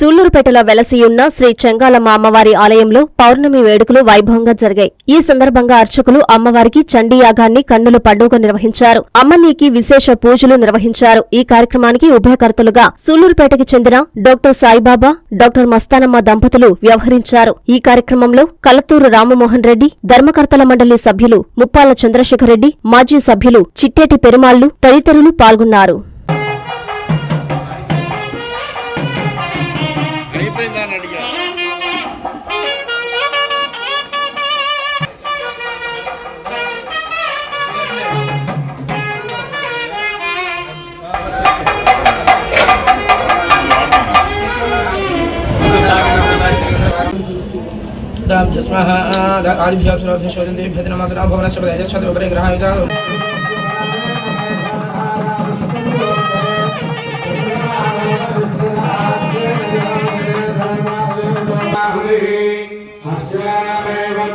సూళ్ళూరుపేటలో వెలసియున్న శ్రీ చెంగాలమ్మ అమ్మవారి ఆలయంలో పౌర్ణమి వేడుకలు వైభవంగా జరిగాయి. ఈ సందర్భంగా అర్చకులు అమ్మవారికి చండీయాగాన్ని కన్నుల పండుగ నిర్వహించారు. అమ్మనీకి విశేష పూజలు నిర్వహించారు. ఈ కార్యక్రమానికి ఉభయకర్తలుగా సూళ్ళూరుపేటకి చెందిన డాక్టర్ సాయిబాబా డాక్టర్ మస్తానమ్మ దంపతులు వ్యవహరించారు. ఈ కార్యక్రమంలో కలతూరు రామమోహన్ రెడ్డి ధర్మకర్తల మండలి సభ్యులు ముప్పాల చంద్రశేఖర్ రెడ్డి మాజీ సభ్యులు చిట్టేటి పెరుమాళ్ళు తదితరులు పాల్గొన్నారు. ਪੈਂਦਾ ਨੜੀਆ। दाम जस्वाहा आज भी आप सुनो फिर शोधन देवी भेदना मासना भवन सब राजस्थान उपरे ग्रहायुधा